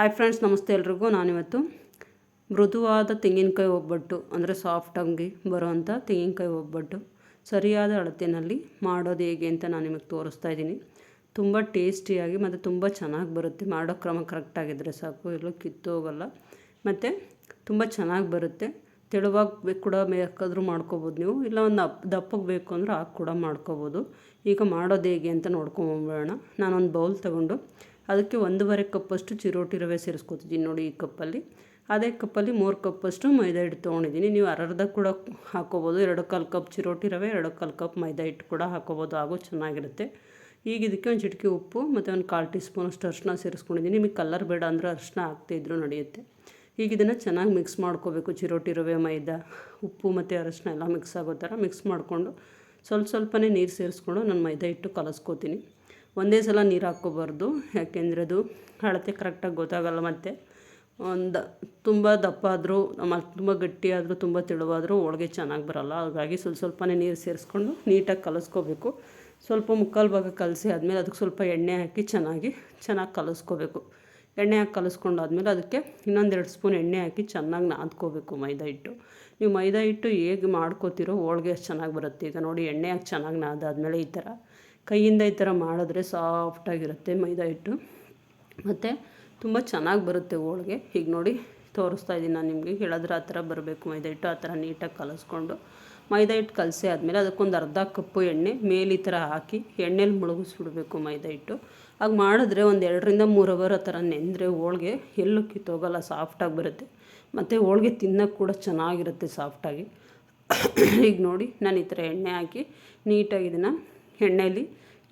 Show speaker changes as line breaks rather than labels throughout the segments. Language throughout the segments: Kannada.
ಹಾಯ್ ಫ್ರೆಂಡ್ಸ್ ನಮಸ್ತೆ ಎಲ್ರಿಗೂ. ನಾನಿವತ್ತು ಮೃದುವಾದ ತೆಂಗಿನಕಾಯಿ ಒಬ್ಬಟ್ಟು, ಅಂದರೆ ಸಾಫ್ಟಾಗಿ ಬರೋವಂಥ ತೆಂಗಿನಕಾಯಿ ಒಬ್ಬಟ್ಟು ಸರಿಯಾದ ಅಳತೆಯಲ್ಲಿ ಮಾಡೋದು ಹೇಗೆ ಅಂತ ನಾನು ನಿಮಗೆ ತೋರಿಸ್ತಾ ಇದ್ದೀನಿ. ತುಂಬ ಟೇಸ್ಟಿಯಾಗಿ ಮತ್ತು ತುಂಬ ಚೆನ್ನಾಗಿ ಬರುತ್ತೆ. ಮಾಡೋ ಕ್ರಮ ಕರೆಕ್ಟಾಗಿದ್ದರೆ ಸಾಕು ಎಲ್ಲೂ ಕಿತ್ತೋಗಲ್ಲ ಮತ್ತು ತುಂಬ ಚೆನ್ನಾಗಿ ಬರುತ್ತೆ. ತೆಳುವಾಗಿ ಕೂಡ ಬೇಕಾದರೂ ಮಾಡ್ಕೋಬೋದು ನೀವು. ಇಲ್ಲ ಒಂದು ಅಪ್ ದಪ್ಪಗೆ ಬೇಕು ಅಂದರೆ ಹಾಕಿ ಕೂಡ ಮಾಡ್ಕೋಬೋದು. ಈಗ ಮಾಡೋದು ಹೇಗೆ ಅಂತ ನೋಡ್ಕೊಂಬರೋಣ ನಾನೊಂದು ಬೌಲ್ ತೊಗೊಂಡು ಅದಕ್ಕೆ ಒಂದೂವರೆ ಕಪ್ಪಷ್ಟು ಚಿರೋಟಿ ರವೆ ಸೇರಿಸ್ಕೊತಿದ್ದೀನಿ ನೋಡಿ ಈ ಕಪ್ಪಲ್ಲಿ. ಅದೇ ಕಪ್ಪಲ್ಲಿ ಮೂರು ಕಪ್ಪಷ್ಟು ಮೈದಾ ಹಿಟ್ಟು ತೊಗೊಂಡಿದ್ದೀನಿ. ನೀವು ಅರ್ಧ ಕೂಡ ಹಾಕ್ಕೋಬೋದು ಎರಡು ಕಾಲು ಕಪ್ ಚಿರೋಟಿ ರವೆ, ಎರಡು ಕಾಲು ಕಪ್ ಮೈದಾ ಹಿಟ್ಟು ಕೂಡ ಹಾಕ್ಕೋಬೋದು ಹಾಗೂ ಚೆನ್ನಾಗಿರುತ್ತೆ. ಈಗ ಇದಕ್ಕೆ ಒಂದು ಚಿಟಿಕೆ ಉಪ್ಪು ಮತ್ತು ಒಂದು ಕಾಲು ಟೀ ಸ್ಪೂನಷ್ಟು ಅರಿಶಿನ ಸೇರಿಸ್ಕೊಂಡಿದ್ದೀನಿ. ನಿಮಗೆ ಕಲರ್ ಬೇಡ ಅಂದರೆ ಅರಿಶಿನ ಹಾಕ್ತಿದ್ರು ನಡೆಯುತ್ತೆ. ಈಗ ಇದನ್ನು ಚೆನ್ನಾಗಿ ಮಿಕ್ಸ್ ಮಾಡ್ಕೋಬೇಕು. ಚಿರೋಟಿ ರವೆ, ಮೈದಾ, ಉಪ್ಪು ಮತ್ತು ಅರಿಶಿನ ಎಲ್ಲ ಮಿಕ್ಸ್ ಆಗೋ ಥರ ಮಿಕ್ಸ್ ಮಾಡಿಕೊಂಡು ಸ್ವಲ್ಪ ಸ್ವಲ್ಪನೇ ನೀರು ಸೇರಿಸ್ಕೊಂಡು ನಾನು ಮೈದಾ ಹಿಟ್ಟು ಕಲಸ್ಕೋತೀನಿ. ಒಂದೇ ಸಲ ನೀರು ಹಾಕ್ಕೋಬಾರ್ದು. ಯಾಕೆಂದರೆ ಅದು ಅಳತೆ ಕರೆಕ್ಟಾಗಿ ಗೊತ್ತಾಗಲ್ಲ ಮತ್ತು. ಒಂದು ತುಂಬ ದಪ್ಪ ಆದರೂ ಮತ್ತು ತುಂಬ ಗಟ್ಟಿ ಆದರೂ, ತುಂಬ ತೆಳುವಾದರೂ ಹೋಳ್ಗೆ ಚೆನ್ನಾಗಿ ಬರೋಲ್ಲ. ಹಾಗಾಗಿ ಸ್ವಲ್ಪ ಸ್ವಲ್ಪನೇ ನೀರು ಸೇರಿಸ್ಕೊಂಡು ನೀಟಾಗಿ ಕಲಸ್ಕೋಬೇಕು. ಸ್ವಲ್ಪ ಮುಕ್ಕಾಲು ಭಾಗ ಕಲಸಿ ಆದಮೇಲೆ ಅದಕ್ಕೆ ಸ್ವಲ್ಪ ಎಣ್ಣೆ ಹಾಕಿ ಚೆನ್ನಾಗಿ ಚೆನ್ನಾಗಿ ಕಲಸ್ಕೋಬೇಕು. ಎಣ್ಣೆ ಹಾಕಿ ಕಲಸ್ಕೊಂಡಾದ್ಮೇಲೆ ಅದಕ್ಕೆ ಇನ್ನೊಂದೆರಡು ಸ್ಪೂನ್ ಎಣ್ಣೆ ಹಾಕಿ ಚೆನ್ನಾಗಿ ನಾದ್ಕೋಬೇಕು ಮೈದಾ ಹಿಟ್ಟು. ನೀವು ಮೈದಾ ಹಿಟ್ಟು ಹೇಗೆ ಮಾಡ್ಕೋತೀರೋ ಹೋಳ್ಗೆ ಚೆನ್ನಾಗಿ ಬರುತ್ತೆ. ಈಗ ನೋಡಿ ಎಣ್ಣೆ ಹಾಕಿ ಚೆನ್ನಾಗಿ ನಾದಾದ್ಮೇಲೆ ಈ ಥರ ಕೈಯಿಂದ ಈ ಥರ ಮಾಡಿದ್ರೆ ಸಾಫ್ಟಾಗಿರುತ್ತೆ ಮೈದಾ ಹಿಟ್ಟು. ಮತ್ತು ತುಂಬ ಚೆನ್ನಾಗಿ ಬರುತ್ತೆ ಹೋಳಿಗೆ. ಈಗ ನೋಡಿ ತೋರಿಸ್ತಾ ಇದ್ದೀನಿ ನಾನು ನಿಮಗೆ. ಹೇಳಿದ್ರೆ ಆ ಥರ ಬರಬೇಕು ಮೈದಾ ಹಿಟ್ಟು, ಆ ಥರ ನೀಟಾಗಿ ಕಲಸ್ಕೊಂಡು. ಮೈದಾ ಹಿಟ್ಟು ಕಲಸಿ ಆದಮೇಲೆ ಅದಕ್ಕೊಂದು ಅರ್ಧ ಕಪ್ಪು ಎಣ್ಣೆ, ಮೇಲೆ ಈ ಥರ ಹಾಕಿ ಎಣ್ಣೆಲಿ ಮುಳುಗಿಸ್ಬಿಡ್ಬೇಕು ಮೈದಾ ಹಿಟ್ಟು. ಹಾಗೆ ಮಾಡಿದ್ರೆ ಒಂದು ಎರಡರಿಂದ ಮೂರು ಅವರ್ ಆ ಥರ ನೆಂದರೆ ಹೋಳಿಗೆ ಎಲ್ಲೂ ಕಿತ್ತೋಗಲ್ಲ, ಸಾಫ್ಟಾಗಿ ಬರುತ್ತೆ. ಮತ್ತು ಹೋಳಿಗೆ ತಿನ್ನೋಕ್ಕೆ ಕೂಡ ಚೆನ್ನಾಗಿರುತ್ತೆ ಸಾಫ್ಟಾಗಿ. ಈಗ ನೋಡಿ, ನಾನು ಈ ಥರ ಎಣ್ಣೆ ಹಾಕಿ ನೀಟಾಗಿ ಇದನ್ನು ಎಣ್ಣೆಯಲ್ಲಿ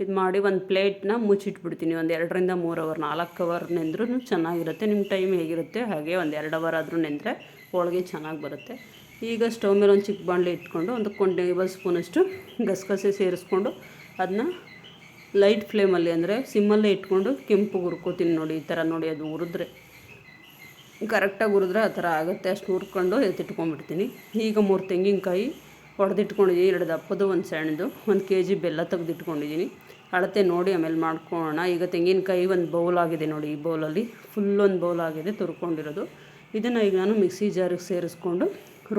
ಇದು ಮಾಡಿ ಒಂದು ಪ್ಲೇಟ್ನ ಮುಚ್ಚಿಟ್ಬಿಡ್ತೀನಿ. ಒಂದು ಎರಡರಿಂದ ಮೂರು ಅವರ್ ನಾಲ್ಕು ಅವರ್ ನೆಂದ್ರೂ ಚೆನ್ನಾಗಿರುತ್ತೆ. ನಿಮ್ಮ ಟೈಮ್ ಹೇಗಿರುತ್ತೆ ಹಾಗೆ ಒಂದು ಎರಡು ಅವರ್ ಆದರೂ ನೆಂದರೆ ಹೋಳಿಗೆ ಚೆನ್ನಾಗಿ ಬರುತ್ತೆ. ಈಗ ಸ್ಟವ್ ಮೇಲೆ ಒಂದು ಚಿಕ್ಕ ಬಾಣಲೆ ಇಟ್ಕೊಂಡು ಒಂದು ಕೊಂಡು ಟೇಬಲ್ ಸ್ಪೂನಷ್ಟು ಗಸಗಸೆ ಸೇರಿಸ್ಕೊಂಡು ಅದನ್ನ ಲೈಟ್ ಫ್ಲೇಮಲ್ಲಿ ಅಂದರೆ ಸಿಮ್ಮಲ್ಲೇ ಇಟ್ಕೊಂಡು ಕೆಂಪು ಹುರ್ಕೋತೀನಿ ನೋಡಿ, ಈ ಥರ ನೋಡಿ. ಅದು ಹುರಿದ್ರೆ ಕರೆಕ್ಟಾಗಿ ಹುರಿದ್ರೆ ಆ ಥರ ಆಗುತ್ತೆ. ಅಷ್ಟು ಹುರ್ಕೊಂಡು ಎತ್ತಿಟ್ಕೊಂಡ್ಬಿಡ್ತೀನಿ ಈಗ ಮೂರು ತೆಂಗಿನಕಾಯಿ ಹೊಡೆದಿಟ್ಕೊಂಡಿದ್ದೀನಿ ಎರಡು ದಪ್ಪದು ಒಂದು ಸಣ್ಣದು ಒಂದು ಕೆ ಜಿ ಬೆಲ್ಲ ತೆಗೆದಿಟ್ಕೊಂಡಿದ್ದೀನಿ ಅಳತೆ ನೋಡಿ ಆಮೇಲೆ ಮಾಡ್ಕೊಳ್ಳೋಣ. ಈಗ ತೆಂಗಿನಕಾಯಿ ಒಂದು ಬೌಲ್ ಆಗಿದೆ ನೋಡಿ ಈ ಬೌಲಲ್ಲಿ ಫುಲ್ ಒಂದು ಬೌಲ್ ಆಗಿದೆ ತುರ್ಕೊಂಡಿರೋದು. ಇದನ್ನು ಈಗ ನಾನು ಮಿಕ್ಸಿ ಜಾರಿಗೆ ಸೇರಿಸ್ಕೊಂಡು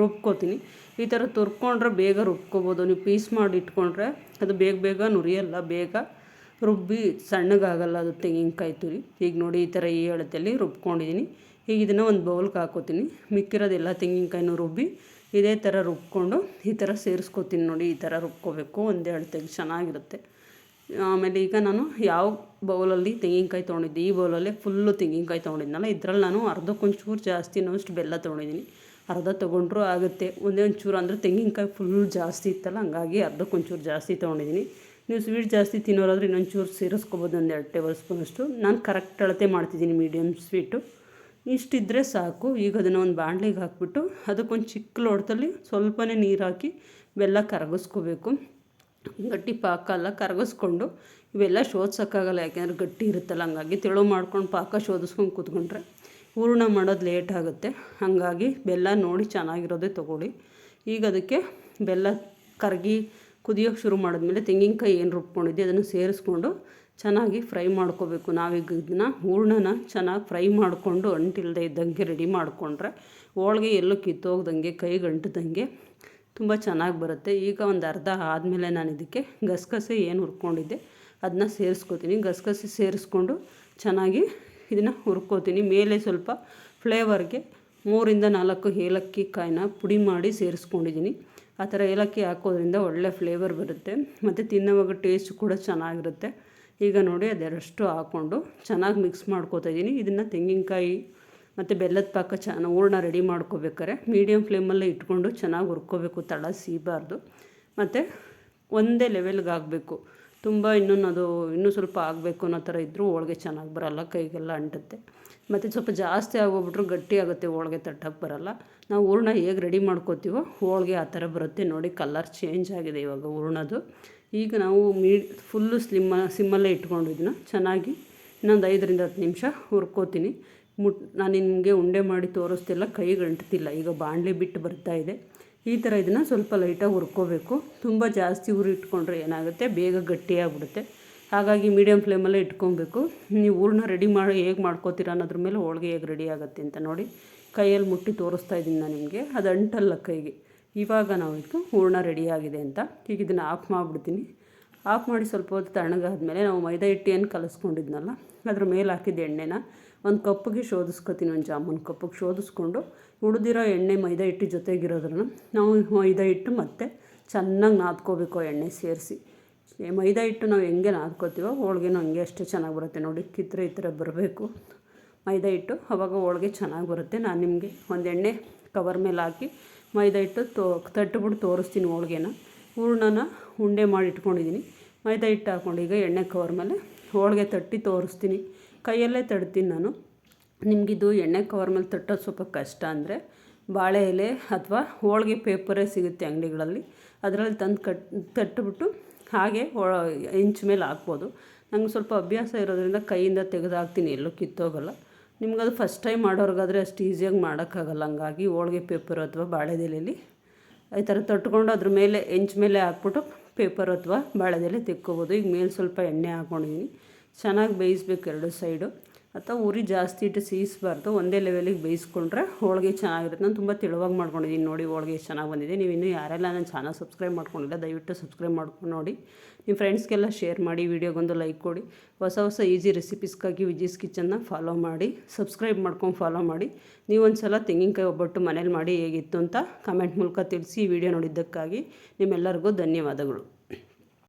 ರುಬ್ಕೋತೀನಿ. ಈ ಥರ ತುರ್ಕೊಂಡ್ರೆ ಬೇಗ ರುಬ್ಕೋಬೋದು. ನೀವು ಪೀಸ್ ಮಾಡಿ ಇಟ್ಕೊಂಡ್ರೆ ಅದು ಬೇಗ ಬೇಗ ನುರಿಯಲ್ಲ, ಬೇಗ ರುಬ್ಬಿ ಸಣ್ಣಗಾಗಲ್ಲ ಅದು ತೆಂಗಿನಕಾಯಿ ತುರಿ. ಈಗ ನೋಡಿ ಈ ಥರ ಈ ಅಳತೆಯಲ್ಲಿ ರುಬ್ಕೊಂಡಿದ್ದೀನಿ ಈಗ ಇದನ್ನು ಒಂದು ಬೌಲ್ಗೆ ಹಾಕೋತೀನಿ. ಮಿಕ್ಕಿರೋದೆಲ್ಲ ತೆಂಗಿನಕಾಯಿನೂ ರುಬ್ಬಿ ಇದೇ ಥರ ರುಬ್ಕೊಂಡು ಈ ಥರ ಸೇರಿಸ್ಕೋತೀನಿ ನೋಡಿ, ಈ ಥರ ರುಬ್ಕೋಬೇಕು ಒಂದೇ ಅಳತೆಗೆ ಚೆನ್ನಾಗಿರುತ್ತೆ. ಆಮೇಲೆ ಈಗ ನಾನು ಯಾವ ಬೌಲಲ್ಲಿ ತೆಂಗಿನಕಾಯಿ ತೊಗೊಂಡಿದ್ದೆ, ಈ ಬೌಲಲ್ಲೇ ಫುಲ್ಲು ತೆಂಗಿನಕಾಯಿ ತೊಗೊಂಡಿದ್ನಲ್ಲ, ಇದರಲ್ಲಿ ನಾನು ಅರ್ಧಕ್ಕೊಂಚೂರು ಜಾಸ್ತಿ ಅಷ್ಟು ಬೆಲ್ಲ ತೊಗೊಂಡಿದ್ದೀನಿ. ಅರ್ಧ ತೊಗೊಂಡ್ರೂ ಆಗುತ್ತೆ, ಒಂದೇ ಒಂಚೂರು ಅಂದರೆ ತೆಂಗಿನಕಾಯಿ ಫುಲ್ ಜಾಸ್ತಿ ಇತ್ತಲ್ಲ, ಹಂಗಾಗಿ ಅರ್ಧಕ್ಕೊಂಚೂರು ಜಾಸ್ತಿ ತೊಗೊಂಡಿದ್ದೀನಿ. ನೀವು ಸ್ವೀಟ್ ಜಾಸ್ತಿ ತಿನ್ನೋರಾದ್ರೆ ಇನ್ನೊಂಚೂರು ಸೇರಿಸ್ಕೊಬೋದು ಎರಡು ಟೇಬಲ್ ಸ್ಪೂನಷ್ಟು. ನಾನು ಕರೆಕ್ಟ್ ಅಳತೆ ಮಾಡ್ತಿದ್ದೀನಿ ಮೀಡಿಯಮ್ ಸ್ವೀಟು. ಇಷ್ಟಿದ್ದರೆ ಸಾಕು. ಈಗ ಅದನ್ನು ಒಂದು ಬಾಣಲಿಗೆ ಹಾಕ್ಬಿಟ್ಟು ಅದಕ್ಕೊಂದು ಚಿಕ್ಕ ಲೋಟದಲ್ಲಿ ಸ್ವಲ್ಪನೇ ನೀರು ಹಾಕಿ ಬೆಲ್ಲ ಕರಗಿಸ್ಕೋಬೇಕು. ಗಟ್ಟಿ ಪಾಕ ಎಲ್ಲ ಕರಗಿಸ್ಕೊಂಡು ಇವೆಲ್ಲ ಶೋಧಿಸೋಕ್ಕಾಗಲ್ಲ ಯಾಕೆಂದರೆ ಗಟ್ಟಿ ಇರುತ್ತಲ್ಲ, ಹಂಗಾಗಿ ತೆಳು ಮಾಡ್ಕೊಂಡು ಪಾಕ ಶೋಧಿಸ್ಕೊಂಡು ಕೂತ್ಕೊಂಡ್ರೆ ಹೂರ್ಣ ಮಾಡೋದು ಲೇಟ್ ಆಗುತ್ತೆ. ಹಾಗಾಗಿ ಬೆಲ್ಲ ನೋಡಿ ಚೆನ್ನಾಗಿರೋದೇ ತೊಗೊಳ್ಳಿ. ಈಗ ಅದಕ್ಕೆ ಬೆಲ್ಲ ಕರಗಿ ಕುದಿಯೋಕ್ಕೆ ಶುರು ಮಾಡಿದ್ಮೇಲೆ ತೆಂಗಿನಕಾಯಿ ಏನು ರುಬ್ಕೊಂಡಿದ್ದೆ ಅದನ್ನು ಸೇರಿಸ್ಕೊಂಡು ಚೆನ್ನಾಗಿ ಫ್ರೈ ಮಾಡ್ಕೋಬೇಕು. ನಾವೀಗ ಇದನ್ನ ಹೂರ್ಣನ ಚೆನ್ನಾಗಿ ಫ್ರೈ ಮಾಡಿಕೊಂಡು ಅಂಟಿಲ್ಲದೆ ಇದ್ದಂಗೆ ರೆಡಿ ಮಾಡಿಕೊಂಡ್ರೆ ಹೋಳಿಗೆ ಎಲ್ಲೂ ಕಿತ್ತೋಗ್ದಂಗೆ ಕೈಗೆ ಗಂಟದಂಗೆ ತುಂಬ ಚೆನ್ನಾಗಿ ಬರುತ್ತೆ. ಈಗ ಒಂದು ಅರ್ಧ ಆದಮೇಲೆ ನಾನು ಇದಕ್ಕೆ ಗಸಗಸೆ ಏನು ಹುರ್ಕೊಂಡಿದ್ದೆ ಅದನ್ನ ಸೇರಿಸ್ಕೋತೀನಿ. ಗಸಗಸೆ ಸೇರಿಸ್ಕೊಂಡು ಚೆನ್ನಾಗಿ ಇದನ್ನು ಹುರ್ಕೋತೀನಿ. ಮೇಲೆ ಸ್ವಲ್ಪ ಫ್ಲೇವರ್ಗೆ ಮೂರಿಂದ ನಾಲ್ಕು ಏಲಕ್ಕಿ ಕಾಯಿನ ಪುಡಿ ಮಾಡಿ ಸೇರಿಸ್ಕೊಂಡಿದ್ದೀನಿ ಆ ಥರ ಏಲಕ್ಕಿ ಹಾಕೋದ್ರಿಂದ ಒಳ್ಳೆ ಫ್ಲೇವರ್ ಬರುತ್ತೆ. ಮತ್ತು ತಿನ್ನೋವಾಗ ಟೇಸ್ಟ್ ಕೂಡ ಚೆನ್ನಾಗಿರುತ್ತೆ. ಈಗ ನೋಡಿ ಅದೆರಷ್ಟು ಹಾಕ್ಕೊಂಡು ಚೆನ್ನಾಗಿ ಮಿಕ್ಸ್ ಮಾಡ್ಕೋತಾ ಇದ್ದೀನಿ. ಇದನ್ನು ತೆಂಗಿನಕಾಯಿ ಮತ್ತು ಬೆಲ್ಲದ ಪಾಕ ಚೆನ್ನ ಹೂರ್ಣ ರೆಡಿ ಮಾಡ್ಕೋಬೇಕಾರೆ ಮೀಡಿಯಮ್ ಫ್ಲೇಮಲ್ಲೇ ಇಟ್ಕೊಂಡು ಚೆನ್ನಾಗಿ ಹುರ್ಕೋಬೇಕು ತಳ ಸೀಬಾರ್ದು ಮತ್ತು ಒಂದೇ ಲೆವೆಲ್ಗೆ ಆಗಬೇಕು ತುಂಬ ಇನ್ನೊಂದು ಅದು ಇನ್ನೂ ಸ್ವಲ್ಪ ಆಗಬೇಕು ಅನ್ನೋ ಥರ ಇದ್ದರೂ ಹೋಳಿಗೆ ಚೆನ್ನಾಗಿ ಬರೋಲ್ಲ, ಕೈಗೆಲ್ಲ ಅಂಟುತ್ತೆ. ಮತ್ತು ಸ್ವಲ್ಪ ಜಾಸ್ತಿ ಆಗೋಗ್ಬಿಟ್ರು ಗಟ್ಟಿ ಆಗುತ್ತೆ, ಹೋಳಿಗೆ ತಟ್ಟಕ್ಕೆ ಬರೋಲ್ಲ. ನಾವು ಹೂರ್ಣ ಹೇಗೆ ರೆಡಿ ಮಾಡ್ಕೋತೀವೋ ಹೋಳಿಗೆ ಆ ಥರ ಬರುತ್ತೆ ನೋಡಿ ಕಲರ್ ಚೇಂಜ್ ಆಗಿದೆ ಇವಾಗ ಹೂರ್ಣದು. ಈಗ ನಾವು ಮೀ ಫುಲ್ಲು ಸ್ಲಿಮ್ಮ, ಸಿಮ್ಮಲ್ಲೇ ಇಟ್ಕೊಂಡಿದ್ದನ್ನ ಚೆನ್ನಾಗಿ ಇನ್ನೊಂದು ಐದರಿಂದ ಹತ್ತು ನಿಮಿಷ ಹುರ್ಕೋತೀನಿ. ಮುಟ್, ನಾನು ನಿಮಗೆ ಉಂಡೆ ಮಾಡಿ ತೋರಿಸ್ತಿಲ್ಲ ಕೈಗೆ ಅಂಟ್ತಿಲ್ಲ ಈಗ ಬಾಣಲೆ ಬಿಟ್ಟು ಬರ್ತಾ ಇದೆ. ಈ ಥರ ಇದನ್ನು ಸ್ವಲ್ಪ ಲೈಟಾಗಿ ಹುರ್ಕೋಬೇಕು. ತುಂಬ ಜಾಸ್ತಿ ಹುರಿ ಇಟ್ಕೊಂಡ್ರೆ ಏನಾಗುತ್ತೆ? ಬೇಗ ಗಟ್ಟಿಯಾಗ್ಬಿಡುತ್ತೆ. ಹಾಗಾಗಿ ಮೀಡಿಯಮ್ ಫ್ಲೇಮಲ್ಲೇ ಇಟ್ಕೊಬೇಕು. ನೀವು ಹೂರ್ಣ ರೆಡಿ ಮಾಡಿ ಹೇಗೆ ಮಾಡ್ಕೋತೀರ ಅನ್ನೋದ್ರ ಮೇಲೆ ಹೋಳಿಗೆ ಹೇಗೆ ರೆಡಿ ಆಗುತ್ತೆ ಅಂತ ನೋಡಿ. ಕೈಯಲ್ಲಿ ಮುಟ್ಟಿ ತೋರಿಸ್ತಾ ಇದ್ದೀನಿ ನಾನು ನಿಮಗೆ. ಅದು ಅಂಟಲ್ಲ ಕೈಗೆ. ಇವಾಗ ನಾವು ಇದಕ್ಕೆ ಹೂರ್ಣ ರೆಡಿಯಾಗಿದೆ ಅಂತ. ಈಗ ಇದನ್ನು ಆಫ್ ಮಾಡಿಬಿಡ್ತೀನಿ. ಆಫ್ ಮಾಡಿ ಸ್ವಲ್ಪ ಹೊತ್ತು ತಣ್ಣಗಾದ್ಮೇಲೆ ನಾವು ಮೈದಾ ಹಿಟ್ಟು ಏನು ಕಲಿಸ್ಕೊಂಡಿದ್ನಲ್ಲ, ಅದ್ರ ಮೇಲೆ ಹಾಕಿದ ಎಣ್ಣೆನ ಒಂದು ಕಪ್ಪಿಗೆ ಶೋಧಿಸ್ಕೊತೀನಿ ಒಂದು ಜಾಮೂನ್ ಕಪ್ಪಿಗೆ ಶೋಧಿಸ್ಕೊಂಡು ಉಳಿದಿರೋ ಎಣ್ಣೆ ಮೈದಾ ಹಿಟ್ಟು ಜೊತೆಗಿರೋದ್ರನ್ನ ನಾವು ಮೈದಾ ಹಿಟ್ಟು ಮತ್ತು ಚೆನ್ನಾಗಿ ನಾದ್ಕೋಬೇಕು ಎಣ್ಣೆ ಸೇರಿಸಿ. ಮೈದಾ ಹಿಟ್ಟು ನಾವು ಹೆಂಗೆ ನಾದ್ಕೋತೀವೋ ಹೋಳಿಗೆನೂ ಹಂಗೆ ಅಷ್ಟೇ ಚೆನ್ನಾಗಿ ಬರುತ್ತೆ ನೋಡಿ ಕಿತ್ತರೆ ಈ ಥರ ಬರಬೇಕು. ಮೈದಾ ಹಿಟ್ಟು ಅವಾಗ ಹೋಳಿಗೆ ಚೆನ್ನಾಗಿ ಬರುತ್ತೆ. ನಾನು ನಿಮಗೆ ಒಂದು ಎಣ್ಣೆ ಕವರ್ ಮೇಲೆ ಹಾಕಿ ಮೈದಾ ಹಿಟ್ಟು ತೋ ತಟ್ಬಿಟ್ಟು ತೋರಿಸ್ತೀನಿ ಹೋಳ್ಗೆನ. ಹೂರ್ಣನ ಉಂಡೆ ಮಾಡಿ ಇಟ್ಕೊಂಡಿದ್ದೀನಿ ಮೈದಾ ಹಿಟ್ಟು ಹಾಕ್ಕೊಂಡು ಈಗ ಎಣ್ಣೆ ಕವರ್ ಮೇಲೆ ಹೋಳಿಗೆ ತಟ್ಟಿ ತೋರಿಸ್ತೀನಿ. ಕೈಯಲ್ಲೇ ತಡ್ತೀನಿ ನಾನು. ನಿಮಗಿದು ಎಣ್ಣೆ ಕವರ್ ಮೇಲೆ ತಟ್ಟೋದು ಸ್ವಲ್ಪ ಕಷ್ಟ ಅಂದರೆ ಬಾಳೆ ಎಲೆ ಅಥವಾ ಹೋಳಿಗೆ ಪೇಪರೇ ಸಿಗುತ್ತೆ ಅಂಗಡಿಗಳಲ್ಲಿ. ಅದರಲ್ಲಿ ತಂದು ಕಟ್ ತಟ್ಬಿಟ್ಟು ಹಾಗೆ ಇಂಚು ಮೇಲೆ ಹಾಕ್ಬೋದು. ನಂಗೆ ಸ್ವಲ್ಪ ಅಭ್ಯಾಸ ಇರೋದ್ರಿಂದ ಕೈಯಿಂದ ತೆಗೆದು ಹಾಕ್ತೀನಿ ಎಲ್ಲೂ ಕಿತ್ತೋಗಲ್ಲ. ನಿಮ್ಗದು ಫಸ್ಟ್ ಟೈಮ್ ಮಾಡೋರ್ಗಾದರೆ ಅಷ್ಟು ಈಸಿಯಾಗಿ ಮಾಡೋಕ್ಕಾಗಲ್ಲ. ಹಂಗಾಗಿ ಹೋಳಿಗೆ ಪೇಪರ್ ಅಥವಾ ಬಾಳೆದೆಲೆಯಲ್ಲಿ ಈ ಥರ ತಟ್ಕೊಂಡು ಅದ್ರ ಮೇಲೆ ಎಂಚ್ ಮೇಲೆ ಹಾಕ್ಬಿಟ್ಟು ಪೇಪರ್ ಅಥವಾ ಬಾಳೆದೆಲೆ ತೆಕ್ಕೋಬೋದು. ಈಗ ಮೇಲೆ ಸ್ವಲ್ಪ ಎಣ್ಣೆ ಹಾಕ್ಕೊಂಡಿದ್ದೀನಿ ಚೆನ್ನಾಗಿ ಬೇಯಿಸ್ಬೇಕು ಎರಡು ಸೈಡು ಅಥವಾ ಉರಿ ಜಾಸ್ತಿ ಇಟ್ಟು ಸೀಸ್ಬಾರ್ದು, ಒಂದೇ ಲೆವೆಲಿಗೆ ಬೇಯಿಸ್ಕೊಂಡ್ರೆ ಹೋಳಿಗೆ ಚೆನ್ನಾಗಿರುತ್ತೆ. ನಾನು ತುಂಬ ತೆಳುವಾಗಿ ಮಾಡ್ಕೊಂಡಿದ್ದೀನಿ ನೋಡಿ ಹೋಳಿಗೆ ಎಷ್ಟು ಚೆನ್ನಾಗಿ ಬಂದಿದೆ. ನೀವು ಇನ್ನೂ ಯಾರೆಲ್ಲ ನನ್ನ ಚಾನಲ್ ಸಬ್ಸ್ಕ್ರೈಬ್ ಮಾಡ್ಕೊಂಡಿಲ್ಲ, ದಯವಿಟ್ಟು ಸಬ್ಸ್ಕ್ರೈಬ್ ಮಾಡ್ಕೊಂಡು ನೋಡಿ. ನಿಮ್ಮ ಫ್ರೆಂಡ್ಸ್ಗೆಲ್ಲ ಶೇರ್ ಮಾಡಿ, ವೀಡಿಯೋಗೊಂದು ಲೈಕ್ ಕೊಡಿ. ಹೊಸ ಹೊಸ ಈಸಿ ರೆಸಿಪೀಸ್ಗಾಗಿ ವಿಜೀಸ್ ಕಿಚನ್ನ ಫಾಲೋ ಮಾಡಿ ಸಬ್ಸ್ಕ್ರೈಬ್ ಮಾಡ್ಕೊಂಡು ಫಾಲೋ ಮಾಡಿ. ನೀವು ಒಂದು ಸಲ ತೆಂಗಿನಕಾಯಿ ಒಬ್ಬಟ್ಟು ಮನೇಲಿ ಮಾಡಿ ಹೇಗಿತ್ತು ಅಂತ ಕಮೆಂಟ್ ಮೂಲಕ ತಿಳಿಸಿ, ಈ ವಿಡಿಯೋ ನೋಡಿದ್ದಕ್ಕಾಗಿ ನಿಮ್ಮೆಲ್ಲರಿಗೂ ಧನ್ಯವಾದಗಳು.